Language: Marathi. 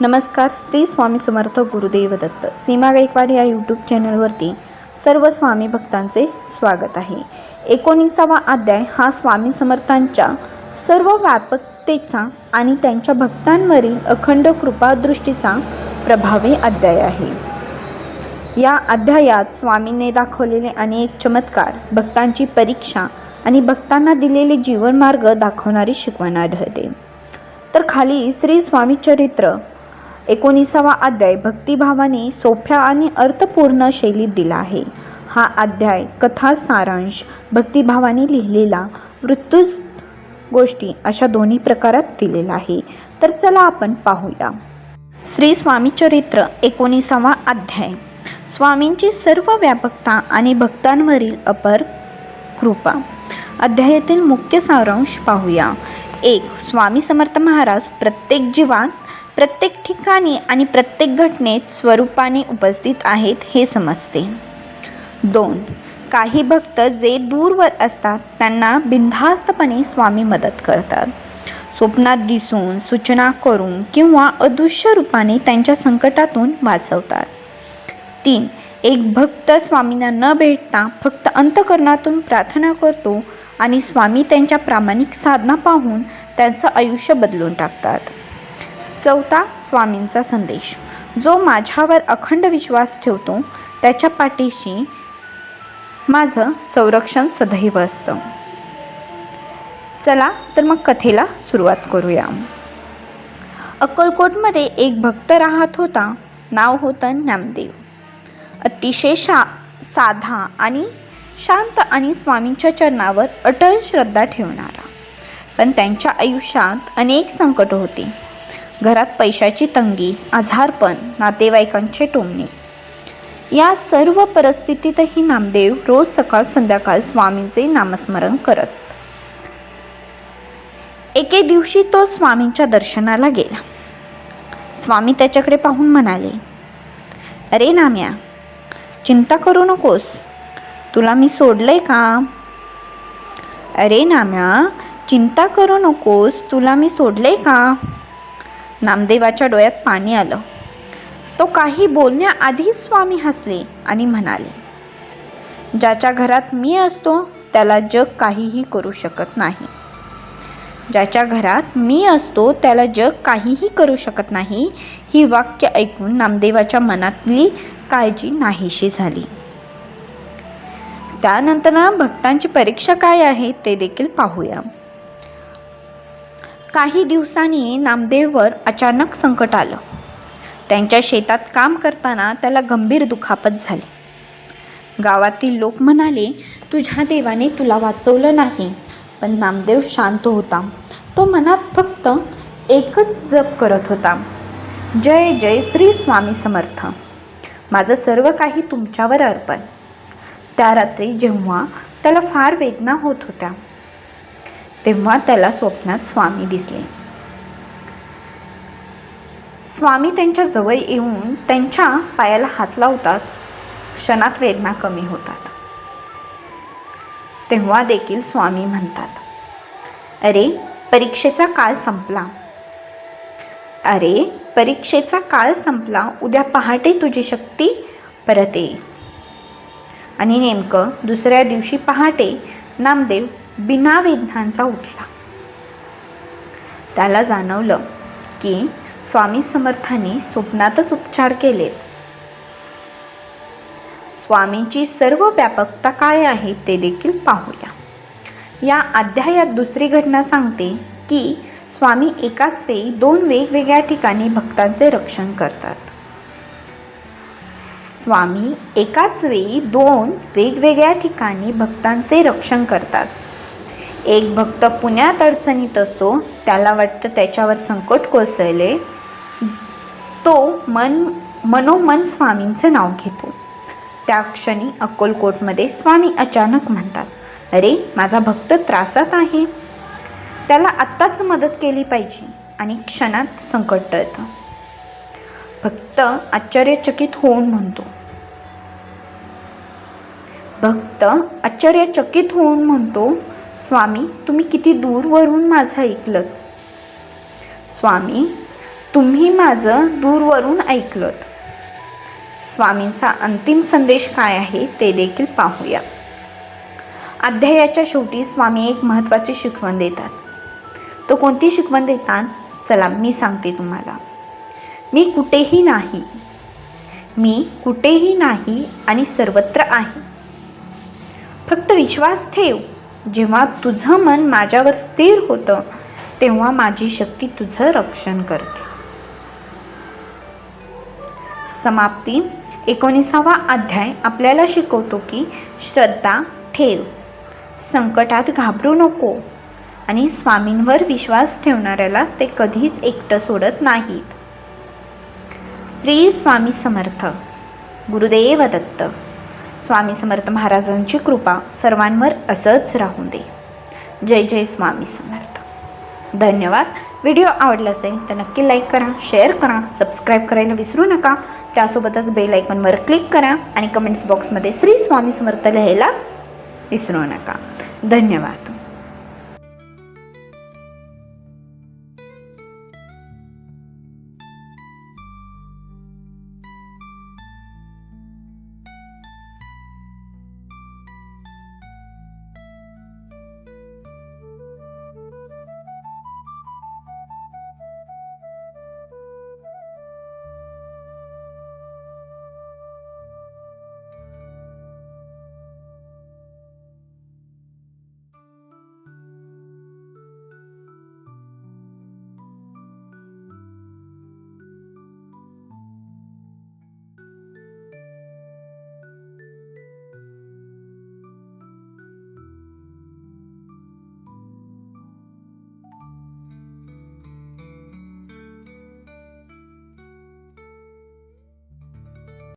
नमस्कार श्री स्वामी समर्थ गुरुदेव दत्त सीमा गायकवाड या यूट्यूब चॅनलवरती सर्व स्वामी भक्तांचे स्वागत आहे. एकोणीसावा अध्याय हा स्वामी समर्थांच्या सर्व व्यापकतेचा आणि त्यांच्या भक्तांवरील अखंड कृपादृष्टीचा प्रभावी अध्याय आहे. या अध्यायात स्वामींनी दाखवलेले अनेक चमत्कार भक्तांची परीक्षा आणि भक्तांना दिलेले जीवनमार्ग दाखवणारी शिकवण आढळते तर खाली श्री स्वामी चरित्र एकोणीसावा अध्याय भक्तिभावाने सोप्या आणि अर्थपूर्ण शैलीत दिला आहे. हा अध्याय कथा सारांश भक्तिभावाने लिहिलेला मृत्यूज गोष्टी अशा दोन्ही प्रकारात दिलेला आहे. तर चला आपण पाहूया. श्री स्वामी चरित्र एकोणीसावा अध्याय. स्वामींची सर्व व्यापकता आणि भक्तांवरील अपर कृपा. अध्यायातील मुख्य सारांश पाहूया. एक स्वामी समर्थ महाराज प्रत्येक जीवात प्रत्येक ठिकाणी आणि प्रत्येक घटनेत स्वरूपाने उपस्थित आहेत हे समजते. दोन काही भक्त जे दूरवर असतात त्यांना बिनधास्तपणे स्वामी मदत करतात. स्वप्नात दिसून सूचना करून किंवा अदृश्य रूपाने त्यांच्या संकटातून वाचवतात. तीन एक भक्त स्वामींना न भेटता फक्त अंतकरणातून प्रार्थना करतो आणि स्वामी त्यांच्या प्रामाणिक साधना पाहून त्यांचं आयुष्य बदलून टाकतात. चौथा स्वामींचा संदेश. जो माझ्यावर अखंड विश्वास ठेवतो त्याच्या पाठीशी माझं संरक्षण सदैव असतं. चला तर मग कथेला सुरुवात करूया. अक्कलकोटमध्ये एक भक्त राहत होता. नाव होतं नामदेव अतिशय शा साधा आणि शांत आणि स्वामींच्या चरणावर अटल श्रद्धा ठेवणारा. पण त्यांच्या आयुष्यात अनेक संकट होती. घरात पैशाची तंगी आजारपण नातेवाईकांचे टोमणे. या सर्व परिस्थितीतही नामदेव रोज सकाळ संध्याकाळ स्वामींचे नामस्मरण करत. एके दिवशी तो स्वामींच्या दर्शनाला गेला. स्वामी त्याच्याकडे पाहून म्हणाले अरे नाम्या चिंता करू नकोस. तुला मी सोडलंय का? अरे नाम्या चिंता करू नकोस. तुला मी सोडलंय का? नामदेवाच्या डोळ्यात पाणी आलं. तो काही बोलण्याआधीच स्वामी हसले आणि म्हणाले ज्याच्या घरात मी असतो त्याला जग काहीही करू शकत नाही. ज्याच्या घरात मी असतो त्याला जग काहीही करू शकत नाही. ही वाक्य ऐकून नामदेवाच्या मनातली काळजी नाहीशी झाली. त्यानंतर भक्तांची परीक्षा काय आहे ते देखील पाहूया. काही दिवसांनी नामदेववर अचानक संकट आलं. त्यांच्या शेतात काम करताना त्याला गंभीर दुखापत झाली. गावातील लोक म्हणाले तुझ्या देवाने तुला वाचवलं नाही पण नामदेव शांत होता. तो मनात फक्त एकच जप करत होता. जय जय श्री स्वामी समर्थ. माझं सर्व काही तुमच्यावर अर्पण. त्या रात्री जेव्हा त्याला फार वेदना होत होत्या तेव्हा त्याला स्वप्नात स्वामी दिसले. स्वामी त्यांच्या जवळ येऊन त्यांच्या पायाला हात लावतात. क्षणात वेदना कमी होतात. तेव्हा देखील स्वामी म्हणतात अरे परीक्षेचा काळ संपला. अरे परीक्षेचा काळ संपला. उद्या पहाटे तुझी शक्ती परत येईल. आणि नेमकं दुसऱ्या दिवशी पहाटे नामदेव बिना वेदनांचा उठला. त्याला जाणवलं की स्वामी समर्थांनी स्वप्नातच उपचार केलेत. स्वामींची सर्व व्यापकता काय आहे ते देखील पाहूया. या अध्यायात दुसरी घटना सांगते की स्वामी एकाच वेळी दोन वेगवेगळ्या ठिकाणी भक्तांचे रक्षण करतात. स्वामी एकाच वेळी दोन वेगवेगळ्या ठिकाणी भक्तांचे रक्षण करतात. एक भक्त पुण्यात अडचणीत असतो त्याला वाटतं त्याच्यावर संकट कोसळले तो मन मनोमन स्वामींचं नाव घेतो. त्या क्षणी अक्कलकोटमध्ये स्वामी अचानक म्हणतात अरे माझा भक्त त्रासात आहे. त्याला आत्ताच मदत केली पाहिजे आणि क्षणात संकट टळतं. भक्त आश्चर्यचकित होऊन म्हणतो भक्त आश्चर्यचकित होऊन म्हणतो स्वामी तुम्ही किती दूरवरून माझं ऐकलं स्वामी तुम्ही माझं दूरवरून ऐकलं स्वामींचा अंतिम संदेश काय आहे ते देखील पाहूया. अध्यायाच्या शेवटी स्वामी एक महत्त्वाची शिकवण देतात. तो कोणती शिकवण देतात? चला मी सांगते तुम्हाला. मी कुठेही नाही. मी कुठेही नाही आणि सर्वत्र आहे. फक्त विश्वास ठेव. जेव्हा तुझं मन माझ्यावर स्थिर होतं तेव्हा माझी शक्ती तुझं रक्षण करते. समाप्ती. एकोणीसावा अध्याय आपल्याला शिकवतो की श्रद्धा ठेव. संकटात घाबरू नको आणि स्वामींवर विश्वास ठेवणाऱ्याला ते कधीच एकटं सोडत नाहीत. श्री स्वामी समर्थ. गुरुदेव दत्त. स्वामी समर्थ महाराजांची कृपा सर्वांवर असंच राहून दे. जय जय स्वामी समर्थ. धन्यवाद. व्हिडिओ आवडला असेल तर नक्की लाईक करा शेअर करा सबस्क्राईब करायला विसरू नका. त्यासोबतच बेल आयकॉनवर क्लिक करा आणि कमेंट्स बॉक्समध्ये श्री स्वामी समर्थ लिहायला विसरू नका. धन्यवाद.